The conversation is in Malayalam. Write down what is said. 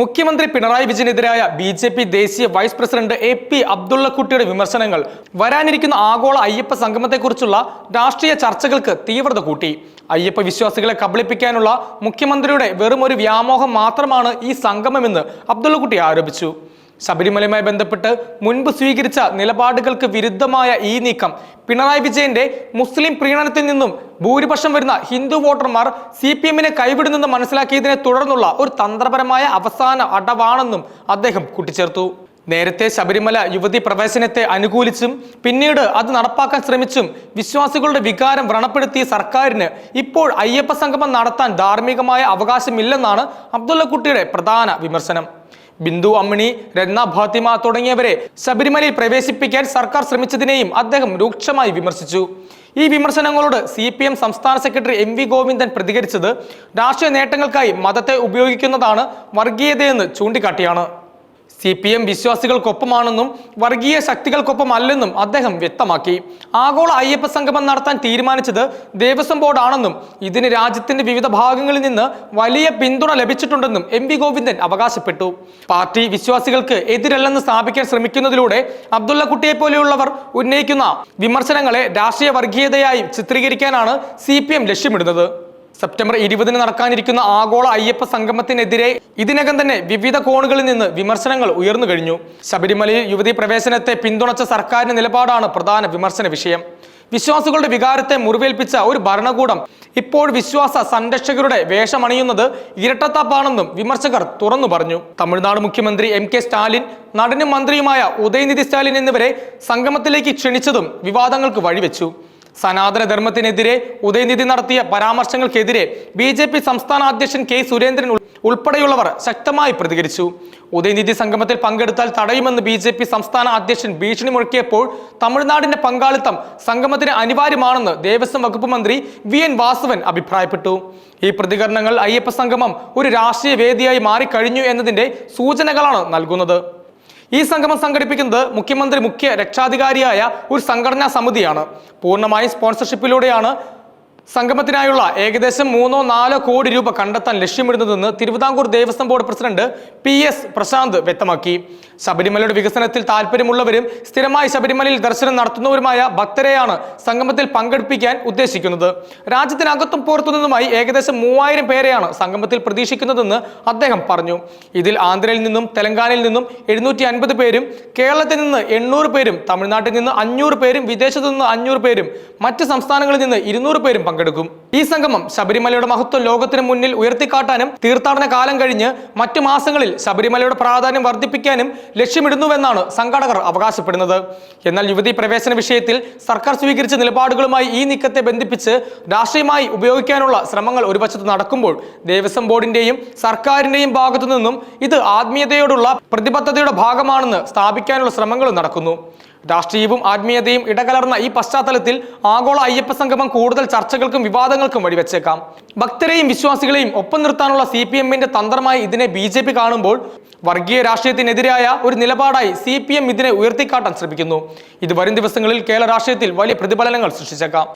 മുഖ്യമന്ത്രി പിണറായി വിജയനെതിരായ ബി ജെ പി ദേശീയ വൈസ് പ്രസിഡന്റ് എ പി അബ്ദുള്ളക്കുട്ടിയുടെ വിമർശനങ്ങൾ. വരാനിരിക്കുന്ന ആഗോള അയ്യപ്പ സംഗമത്തെക്കുറിച്ചുള്ള രാഷ്ട്രീയ ചർച്ചകൾക്ക് തീവ്രത കൂട്ടി. അയ്യപ്പ വിശ്വാസികളെ കബളിപ്പിക്കാനുള്ള മുഖ്യമന്ത്രിയുടെ വെറും ഒരു വ്യാമോഹം മാത്രമാണ് ഈ സംഗമമെന്ന് അബ്ദുള്ളക്കുട്ടി ആരോപിച്ചു. ശബരിമലയുമായി ബന്ധപ്പെട്ട് മുൻപ് സ്വീകരിച്ച നിലപാടുകൾക്ക് വിരുദ്ധമായ ഈ നീക്കം പിണറായി വിജയന്റെ മുസ്ലിം പ്രീണനത്തിൽ നിന്നും ഭൂരിപക്ഷം വരുന്ന ഹിന്ദു വോട്ടർമാർ സി പി എമ്മിനെ കൈവിടുന്നെന്ന് മനസ്സിലാക്കിയതിനെ തുടർന്നുള്ള ഒരു തന്ത്രപരമായ അവസാന അടവാണെന്നും അദ്ദേഹം കൂട്ടിച്ചേർത്തു. നേരത്തെ ശബരിമല യുവതി പ്രവേശനത്തെ അനുകൂലിച്ചും പിന്നീട് അത് നടപ്പാക്കാൻ ശ്രമിച്ചും വിശ്വാസികളുടെ വികാരം വ്രണപ്പെടുത്തിയ സർക്കാരിന് ഇപ്പോൾ അയ്യപ്പ സംഗമം നടത്താൻ ധാർമ്മികമായ അവകാശമില്ലെന്നാണ് അബ്ദുള്ളക്കുട്ടിയുടെ പ്രധാന വിമർശനം. ബിന്ദു അമ്മിണി രത്ന ഫാത്തിമ തുടങ്ങിയവരെ ശബരിമലയിൽ പ്രവേശിപ്പിക്കാൻ സർക്കാർ ശ്രമിച്ചതിനെയും അദ്ദേഹം രൂക്ഷമായി വിമർശിച്ചു. ഈ വിമർശനങ്ങളോട് സി പി എം സംസ്ഥാന സെക്രട്ടറി എം വി ഗോവിന്ദൻ പ്രതികരിച്ചത് രാഷ്ട്രീയ നേട്ടങ്ങൾക്കായി മതത്തെ ഉപയോഗിക്കുന്നതാണ് വർഗീയതയെന്ന് ചൂണ്ടിക്കാട്ടിയാണ്. സി പി എം വിശ്വാസികൾക്കൊപ്പമാണെന്നും വർഗീയ ശക്തികൾക്കൊപ്പമല്ലെന്നും അദ്ദേഹം വ്യക്തമാക്കി. ആഗോള അയ്യപ്പ സംഗമം നടത്താൻ തീരുമാനിച്ചത് ദേവസ്വം ബോർഡാണെന്നും ഇതിന് രാജ്യത്തിന്റെ വിവിധ ഭാഗങ്ങളിൽ നിന്ന് വലിയ പിന്തുണ ലഭിച്ചിട്ടുണ്ടെന്നും എം വി ഗോവിന്ദൻ അവകാശപ്പെട്ടു. പാർട്ടി വിശ്വാസികൾക്ക് എതിരല്ലെന്ന് സ്ഥാപിക്കാൻ ശ്രമിക്കുന്നതിലൂടെ അബ്ദുള്ള കുട്ടിയെ പോലെയുള്ളവർ ഉന്നയിക്കുന്ന വിമർശനങ്ങളെ രാഷ്ട്രീയ വർഗീയതയായി ചിത്രീകരിക്കാനാണ് സി ലക്ഷ്യമിടുന്നത്. സെപ്റ്റംബർ ഇരുപതിന് നടക്കാനിരിക്കുന്ന ആഗോള അയ്യപ്പ സംഗമത്തിനെതിരെ ഇതിനകം തന്നെ വിവിധ കോണുകളിൽ നിന്ന് വിമർശനങ്ങൾ ഉയർന്നു കഴിഞ്ഞു. ശബരിമലയിൽ യുവതി പ്രവേശനത്തെ പിന്തുണച്ച സർക്കാരിന്റെ നിലപാടാണ് പ്രധാന വിമർശന വിഷയം. വിശ്വാസികളുടെ വികാരത്തെ മുറിവേൽപ്പിച്ച ഒരു ഭരണകൂടം ഇപ്പോൾ വിശ്വാസ സംരക്ഷകരുടെ വേഷമണിയുന്നത് ഇരട്ടത്താപ്പാണെന്നും വിമർശകർ തുറന്നു പറഞ്ഞു. തമിഴ്നാട് മുഖ്യമന്ത്രി എം കെ സ്റ്റാലിൻ നടനും മന്ത്രിയുമായ ഉദയനിധി സ്റ്റാലിൻ എന്നിവരെ സംഗമത്തിലേക്ക് ക്ഷണിച്ചതും വിവാദങ്ങൾക്ക് വഴിവെച്ചു. സനാതന ധർമ്മത്തിനെതിരെ ഉദയനിധി നടത്തിയ പരാമർശങ്ങൾക്കെതിരെ ബി ജെ പി സംസ്ഥാന അധ്യക്ഷൻ കെ സുരേന്ദ്രൻ ഉൾപ്പെടെയുള്ളവർ ശക്തമായി പ്രതികരിച്ചു. ഉദയനിധി സംഗമത്തിൽ പങ്കെടുത്താൽ തടയുമെന്ന് ബി ജെ പി സംസ്ഥാന അധ്യക്ഷൻ ഭീഷണി മുഴക്കിയപ്പോൾ തമിഴ്നാടിന്റെ പങ്കാളിത്തം സംഗമത്തിന് അനിവാര്യമാണെന്ന് ദേവസ്വം വകുപ്പ് മന്ത്രി വി എൻ വാസവൻ അഭിപ്രായപ്പെട്ടു. ഈ പ്രതികരണങ്ങൾ അയ്യപ്പ സംഗമം ഒരു രാഷ്ട്രീയ വേദിയായി മാറിക്കഴിഞ്ഞു എന്നതിന്റെ സൂചനകളാണ് നൽകുന്നത്. ഈ സംഗമം സംഘടിപ്പിക്കുന്നത് മുഖ്യമന്ത്രി മുഖ്യ രക്ഷാധികാരിയായ ഒരു സംഘടനാ സമിതിയാണ്. പൂർണമായും സ്പോൺസർഷിപ്പിലൂടെയാണ് സംഗമത്തിനായുള്ള ഏകദേശം മൂന്നോ നാലോ കോടി രൂപ കണ്ടെത്താൻ ലക്ഷ്യമിടുന്നതെന്ന് Thiruvithamkoor Devaswom board president P S Prashanth വ്യക്തമാക്കി. ശബരിമലയുടെ വികസനത്തിൽ താല്പര്യമുള്ളവരും സ്ഥിരമായി ശബരിമലയിൽ ദർശനം നടത്തുന്നവരുമായ ഭക്തരെയാണ് സംഗമത്തിൽ പങ്കെടുപ്പിക്കാൻ ഉദ്ദേശിക്കുന്നത്. രാജ്യത്തിനകത്തും പുറത്തുനിന്നുമായി ഏകദേശം മൂവായിരം പേരെയാണ് സംഗമത്തിൽ പ്രതീക്ഷിക്കുന്നതെന്ന് അദ്ദേഹം പറഞ്ഞു. ഇതിൽ ആന്ധ്രയിൽ നിന്നും തെലങ്കാനയിൽ നിന്നും എഴുന്നൂറ്റി പേരും കേരളത്തിൽ നിന്ന് എണ്ണൂറ് പേരും തമിഴ്നാട്ടിൽ നിന്ന് അഞ്ഞൂറ് പേരും വിദേശത്തു നിന്ന് അഞ്ഞൂറ് പേരും മറ്റ് സംസ്ഥാനങ്ങളിൽ നിന്ന് ഇരുന്നൂറ് പേരും പങ്കെടുക്കും. ഈ സംഗമം ശബരിമലയുടെ മഹത്വം ലോകത്തിന് മുന്നിൽ ഉയർത്തിക്കാട്ടാനും തീർത്ഥാടന കാലം കഴിഞ്ഞ് മറ്റു മാസങ്ങളിൽ ശബരിമലയുടെ പ്രാധാന്യം വർദ്ധിപ്പിക്കാനും ലക്ഷ്യമിടുന്നുവെന്നാണ് സംഘാടകർ അവകാശപ്പെടുന്നത്. എന്നാൽ യുവതി പ്രവേശന വിഷയത്തിൽ സർക്കാർ സ്വീകരിച്ച നിലപാടുകളുമായി ഈ നീക്കത്തെ ബന്ധിപ്പിച്ച് രാഷ്ട്രീയമായി ഉപയോഗിക്കാനുള്ള ശ്രമങ്ങൾ ഒരു വശത്ത് നടക്കുമ്പോൾ ദേവസ്വം ബോർഡിന്റെയും സർക്കാരിന്റെയും ഭാഗത്തു നിന്നും ഇത് ആത്മീയതയോടുള്ള പ്രതിബദ്ധതയുടെ ഭാഗമാണെന്ന് സ്ഥാപിക്കാനുള്ള ശ്രമങ്ങളും നടക്കുന്നു. രാഷ്ട്രീയവും ആത്മീയതയും ഇടകലർന്ന ഈ പശ്ചാത്തലത്തിൽ ആഗോള അയ്യപ്പ സംഗമം കൂടുതൽ ചർച്ചകൾക്കും വിവാദങ്ങൾക്കും വഴിവെച്ചേക്കാം. ഭക്തരെയും വിശ്വാസികളെയും ഒപ്പം നിർത്താനുള്ള സി പി എമ്മിന്റെ തന്ത്രമായി ഇതിനെ ബി ജെ പി കാണുമ്പോൾ വർഗീയ രാഷ്ട്രീയത്തിനെതിരായ ഒരു നിലപാടായി സി പി എം ഇതിനെ ഉയർത്തിക്കാട്ടാൻ ശ്രമിക്കുന്നു. ഇത് വരും ദിവസങ്ങളിൽ കേരള രാഷ്ട്രീയത്തിൽ വലിയ പ്രതിഫലനങ്ങൾ സൃഷ്ടിച്ചേക്കാം.